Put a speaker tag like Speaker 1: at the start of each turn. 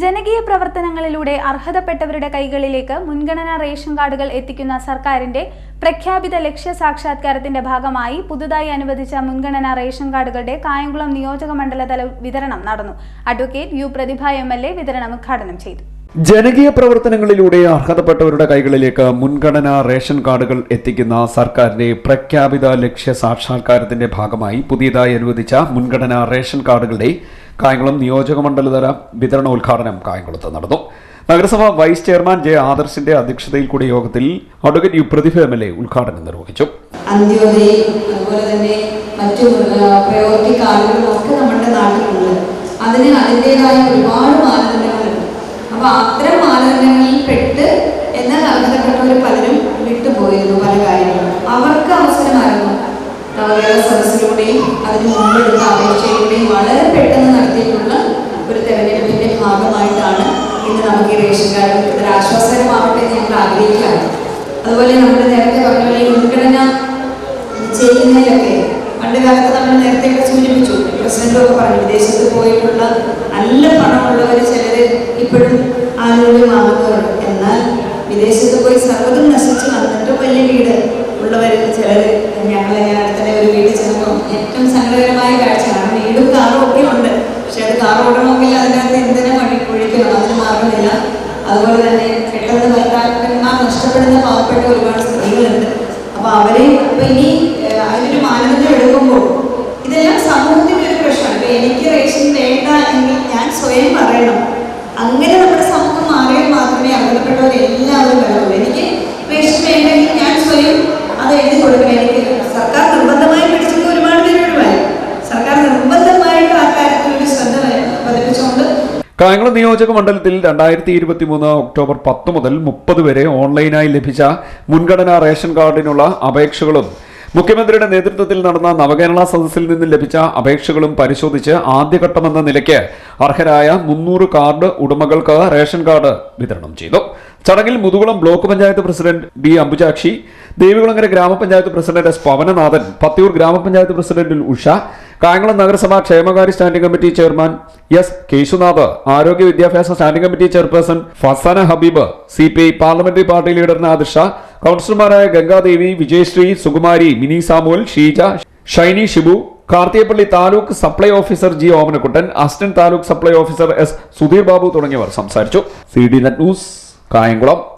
Speaker 1: ജനകീയ പ്രവർത്തനങ്ങളിലൂടെ അർഹതപ്പെട്ടവരുടെ കൈകളിലേക്ക് മുൻഗണനാ റേഷൻ കാർഡുകൾ എത്തിക്കുന്ന സർക്കാരിന്റെ പ്രഖ്യാപിത ലക്ഷ്യ സാക്ഷാത്കാരത്തിന്റെ ഭാഗമായി പുതുതായി അനുവദിച്ച മുൻഗണനാ റേഷൻ കാർഡുകളുടെ കായംകുളം നിയോജക മണ്ഡലതല വിതരണം നടന്നു. Advocate U Prathibha M L A വിതരണം ഉദ്ഘാടനം ചെയ്തു.
Speaker 2: ജനകീയ പ്രവർത്തനങ്ങളിലൂടെ അർഹതപ്പെട്ടവരുടെ കൈകളിലേക്ക് മുൻഗണനാ റേഷൻ കാർഡുകൾ എത്തിക്കുന്ന സർക്കാരിന്റെ പ്രഖ്യാപിത ലക്ഷ്യ സാക്ഷാത്കാരത്തിന്റെ ഭാഗമായി പുതിയതായി അനുവദിച്ച മുൻഗണനാ റേഷൻ കാർഡുകളുടെ കായംകുളം നിയോജക മണ്ഡലതല വിതരണോദ്ഘാടനം കായംകുളത്ത് നടന്നു. നഗരസഭ വൈസ് ചെയർമാൻ ജെ ആദർശിന്റെ അധ്യക്ഷതയിൽ കൂടിയ യോഗത്തിൽ advocate U Prathibha M L A ഉദ്ഘാടനം നിർവഹിച്ചു.
Speaker 3: തന്നെ മറ്റു പ്രയോറിറ്റി കാർഡുകളും ഒക്കെ നമ്മുടെ നാട്ടിലുണ്ട് അതിന് അതിന്റെതായ ഒരുപാട് മാനദണ്ഡങ്ങളുണ്ട്. അപ്പൊ അത്തരം മാനദണ്ഡങ്ങളിൽ പെട്ട് എന്നാൽ അർഹതപ്പെട്ടവർ പലരും വിട്ടുപോയിരുന്നു പല കാര്യങ്ങളും. അവർക്ക് അവസരമായിരുന്നു. സദസ്സിലൂടെയും അതിന് മുമ്പെടുത്ത അപേക്ഷയിലൂടെയും വളരെ പെട്ടെന്ന് അതുപോലെ നമ്മൾ നേരത്തെ പറഞ്ഞ മുൻഗണന ചെയ്യുന്നതിലൊക്കെ പണ്ട് കാലത്ത് നമ്മൾ നേരത്തെ സൂചിപ്പിച്ചു. പ്രസിഡന്റൊക്കെ പറഞ്ഞു വിദേശത്ത് പോയിട്ടുള്ള നല്ല പണമുള്ളവർ ചിലര് ഇപ്പോഴും ആനുകൂല്യമാകുന്നവരുണ്ട് എന്നാൽ വിദേശത്ത് പോയി സർവതും നശിച്ച് വന്നിട്ട് വലിയ വീട് ഉള്ളവർ ചിലർ ഞങ്ങൾ ഞാൻ ഒരു വീട് ചെന്നപ്പോൾ ഏറ്റവും സങ്കടകരമായ കാഴ്ചയാണ് വീടും കാറും ഒക്കെ ഉണ്ട്. പക്ഷെ അത് കാർ ഓടണമെങ്കിൽ അതിനകത്ത് എന്തിനാ വഴി ഒഴിക്കണം അതിന് മാറുന്നില്ല അതുപോലെ തന്നെ നഷ്ടപ്പെടുന്ന പാവപ്പെട്ട ഒരുപാട് സ്ത്രീകളുണ്ട്. അപ്പൊ അവരെ അപ്പൊ ഇനി അതിനൊരു മാനദണ്ഡം എടുക്കുമ്പോൾ ഇതെല്ലാം സമൂഹത്തിന്റെ ഒരു പ്രശ്നമാണ്. ഇപ്പൊ എനിക്ക് റേഷൻ വേണ്ട എങ്കിൽ ഞാൻ സ്വയം പറയണം. അങ്ങനെ നമ്മുടെ സമൂഹം മാറിയാൽ മാത്രമേ അർഹതപ്പെട്ടവർ
Speaker 2: കായംകുളം നിയോജക മണ്ഡലത്തിൽ രണ്ടായിരത്തി ഇരുപത്തി മൂന്ന് ഒക്ടോബർ പത്ത് മുതൽ മുപ്പത് വരെ ഓൺലൈനായി ലഭിച്ച മുൻഗണനാ റേഷൻ കാർഡിനുള്ള അപേക്ഷകളും മുഖ്യമന്ത്രിയുടെ നേതൃത്വത്തിൽ നടന്ന നവകേരള സദസ്സിൽ നിന്ന് ലഭിച്ച അപേക്ഷകളും പരിശോധിച്ച് ആദ്യഘട്ടമെന്ന നിലയ്ക്ക് അർഹരായ മുന്നൂറ് കാർഡ് ഉടമകൾക്ക് റേഷൻ കാർഡ് വിതരണം ചെയ്തു. ചടങ്ങിൽ Muthukulam block panchayat president B Ambujakshi Devikulangara ഗ്രാമപഞ്ചായത്ത് പ്രസിഡന്റ് എസ് പവനനാഥൻ പത്തിയൂർ ഗ്രാമപഞ്ചായത്ത് പ്രസിഡന്റ് ഉഷ കായംകുളം നഗരസഭ ക്ഷേമകാര്യ standing committee chairman S Keshunath ആരോഗ്യ വിദ്യാഭ്യാസ standing committee chairperson Fasana Habeeb C P I parliamentary party leader Nadisha കൌൺസിലർമാരായ Gangadevi Vijayasree Sukumari Mini Samuel Sheeja Shiny Shibu Karthiyappally taluk supply officer G Omanakuttan assistant taluk supply officer S Sudheer Babu തുടങ്ങിയവർ സംസാരിച്ചു. C D net news Kayamkulam.